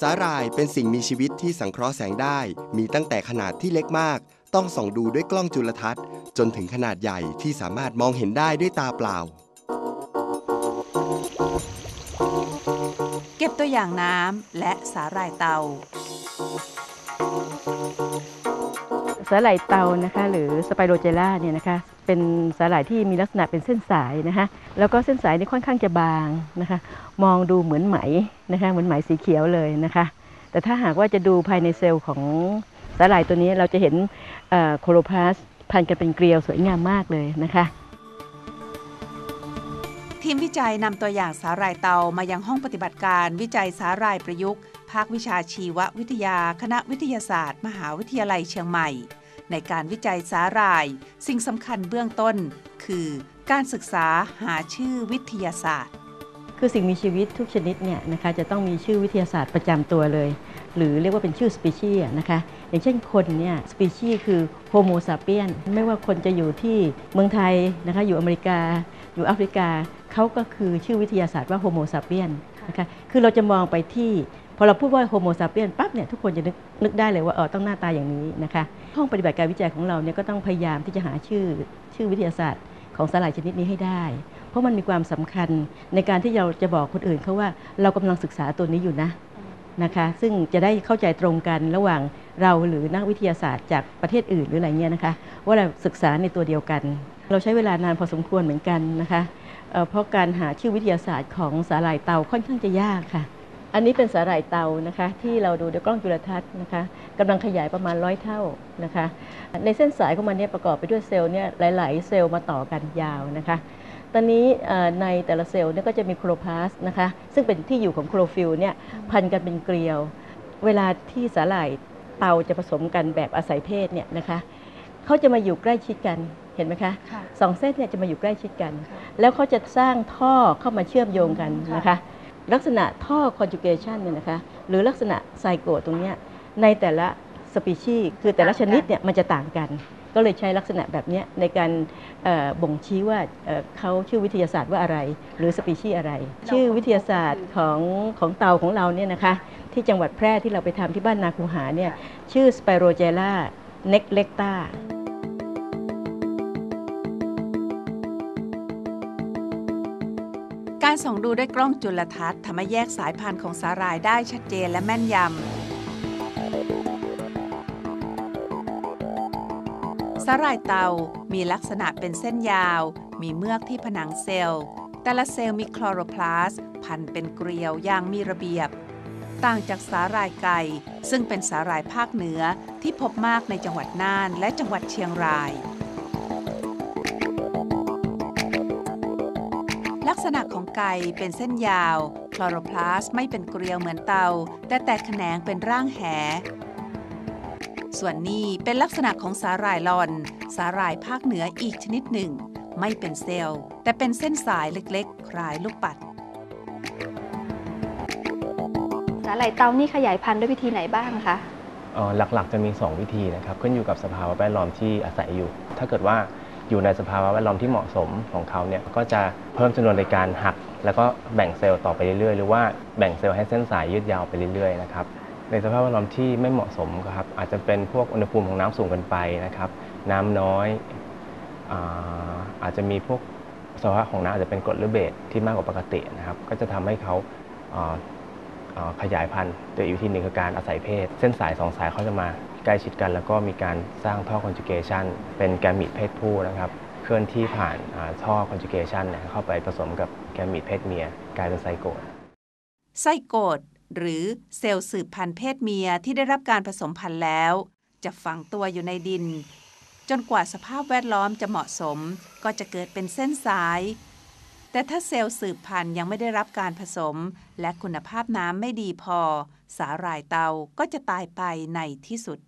สาหร่ายเป็นสิ่งมีชีวิตที่สังเคราะห์แสงได้ มีตั้งแต่ขนาดที่เล็กมาก ต้องส่องดูด้วยกล้องจุลทรรศน์ จนถึงขนาดใหญ่ที่สามารถมองเห็นได้ด้วยตาเปล่า เก็บตัวอย่างน้ำและสาหร่ายเตา สาหร่ายเตานะคะ หรือสไปโรเจล่าเนี่ยนะคะ เป็นสาหร่ายที่มีลักษณะเป็นเส้นสายนะคะแล้วก็เส้นสายนี่ค่อนข้างจะบางนะคะ มองดูเหมือนไหมนะคะเหมือนไหมสีเขียวเลยนะคะ แต่ถ้าหากว่าจะดูภายในเซลล์ของสาหร่ายตัวนี้เราจะเห็นโคโรพลาสพันกันเป็นเกลียวสวยงามมากเลยนะคะทีมวิจัยนำตัวอย่างสาหร่ายเตามายังห้องปฏิบัติการวิจัยสาหร่ายประยุกต์ ภาควิชาชีววิทยา คณะวิทยาศาสตร์ มหาวิทยาลัยเชียงใหม่ ในการวิจัยสาหร่าย สิ่งสำคัญเบื้องต้น คือการศึกษาหาชื่อวิทยาศาสตร์ คือสิ่งมีชีวิตทุกชนิดเนี่ยนะคะจะต้องมีชื่อวิทยาศาสตร์ประจำตัวเลย หรือเรียกว่าเป็นชื่อสปีชีส์นะคะอย่างเช่นคนเนี่ยสปีชีส์คือโฮโมซาเปียนไม่ว่าคนจะอยู่ที่เมืองไทยนะคะอยู่อเมริกา อยู่แอฟริกาเขาก็คือชื่อวิทยาศาสตร์ว่าโฮโมซาเปียนนะคะคือเราจะมองไปที่ พอเราพูดว่าโฮโมซาเปียนปั๊บเนี่ยทุกคนจะนึกนึกได้เลยว่าเออต้องหน้าตาอย่างนี้นะคะห้องปฏิบัติการวิจัยของเราเนี่ยก็ต้องพยายามที่จะหาชื่อชื่อวิทยาศาสตร์ของสาหร่ายชนิดนี้ให้ได้ เพราะมันมีความสำคัญในการที่เราจะบอกคนอื่นเขาว่าเรากำลังศึกษาตัวนี้อยู่นะนะคะ ซึ่งจะได้เข้าใจตรงกันระหว่างเราหรือนักวิทยาศาสตร์จากประเทศอื่นหรืออะไรเงี้ยนะคะ ว่าเราศึกษาในตัวเดียวกัน เราใช้เวลานานพอสมควรเหมือนกันนะคะเเพราะการหาชื่อวิทยาศาสตร์ของสาหร่ายเตาค่อนข้างจะยากค่ะ อันนี้เป็นสาหร่ายเตานะคะที่เราดูด้วยกล้องจุลทรรศน์นะคะกำลังขยายประมาณร้อยเท่านะคะในเส้นสายของมันเนี่ยประกอบไปด้วยเซลล์เนี่ยหลาย ๆ เซลล์มาต่อกันยาวนะคะตอนนี้เอ่อในแต่ละเซลล์เนี่ยก็จะมีโครพลาสต์นะคะซึ่งเป็นที่อยู่ของโครฟิลเนี่ยพันกันเป็นเกลียว เวลาที่สาหร่ายเตาจะผสมกันแบบอาศัยเพศเนี่ยนะคะเขาจะมาอยู่ใกล้ชิดกันเห็นไหมคะสองเส้นเนี่ยจะมาอยู่ใกล้ชิดกัน แล้วเขาจะสร้างท่อเข้ามาเชื่อมโยงกันนะคะ ลักษณะท่อ conjugation เนี่ยนะคะ หรือลักษณะไซโกตรงเนี้ยในแต่ละสปีชีส์คือแต่ละชนิดเนี่ยมันจะต่างกัน ก็เลยใช้ลักษณะแบบนี้ในการบ่งชี้ว่าเเขาชื่อวิทยาศาสตร์ว่าอะไร หรือสปีชีส์อะไร ชื่อวิทยาศาสตร์ของของเตาของเราเนี่ยนะคะ ที่จังหวัดแพร่ที่เราไปทำที่บ้านนาคูหาเนี่ยชื่อ Spirogella neglecta กา ส่องดูด้วยกล้องจุลทรรศน์ทำให้แยกสายพันธุ์ของสาหร่ายได้ชัดเจนและแม่นยำ สาหร่ายเตา มีลักษณะเป็นเส้นยาว มีเมือกที่ผนังเซลล์ แต่ละเซลล์มีคลอโรพลาสต์พันเป็นเกลียวอย่างมีระเบียบ ต่างจากสาหร่ายไก่ ซึ่งเป็นสาหร่ายภาคเหนือที่พบมากในจังหวัดน่านและจังหวัดเชียงราย กษณะของไก่เป็นเส้นยาว คลอโรพลาสต์ไม่เป็นเกลียวเหมือนเตา แต่แตกแขนงเป็นร่างแห ส่วนนี้เป็นลักษณะของสาหร่ายลอน สาหร่ายภาคเหนืออีกชนิดหนึ่ง ไม่เป็นเซลล์ แต่เป็นเส้นสายเล็กๆ คล้ายลูกปัด สาหร่ายเตานี่ขยายพันธุ์ด้วยวิธีไหนบ้างคะ เอ่อหลักๆจะมี 2 วิธีนะครับขึ้นอยู่กับสภาวะแวดล้อมที่อาศัยอยู่ ถ้าเกิดว่า อยู่ในสภาวะแวดล้อมที่เหมาะสมของเขาเนี่ยก็จะเพิ่มจำนวนในการหัก แล้วก็แบ่งเซลล์ต่อไปเรื่อยๆ หรือว่าแบ่งเซลล์ให้เส้นสายยืดยาวไปเรื่อยๆนะครับในสภาพแวดล้อมที่ไม่เหมาะสมครับอาจจะเป็นพวกอุณหภูมิของน้ำสูงเกินไปนะครับน้ำน้อยอาอาจจะมีพวกสภาวะของน้ำอาจจะเป็นกรดหรือเบสที่มากกว่าปกตินะครับก็จะทำให้เขาอ่าขยายพันธุ์โดยอีกวิธีหนึ่งคือการอาศัยเพศ เส้นสายสองสายเขาจะมา ใกล้ชิดกัน แล้วก็มีการสร้างท่อ conjugation เป็นแกมีตเพศผู้นะครับ เคลื่อนที่ผ่านท่อ conjugation เนี่ยเข้าไปผสมกับแกมีตเพศเมีย กลายเป็นไซโกตไส้โกดหรือเซลล์สืบพันธุ์เพศเมียที่ได้รับการผสมพันธุ์แล้ว จะฝังตัวอยู่ในดิน จนกว่าสภาพแวดล้อมจะเหมาะสม ก็จะเกิดเป็นเส้นสาย แต่ถ้าเซลล์สืบพันธุ์ยังไม่ได้รับการผสม และคุณภาพน้ำไม่ดีพอ สาหร่ายเตาก็จะตายไปในที่สุด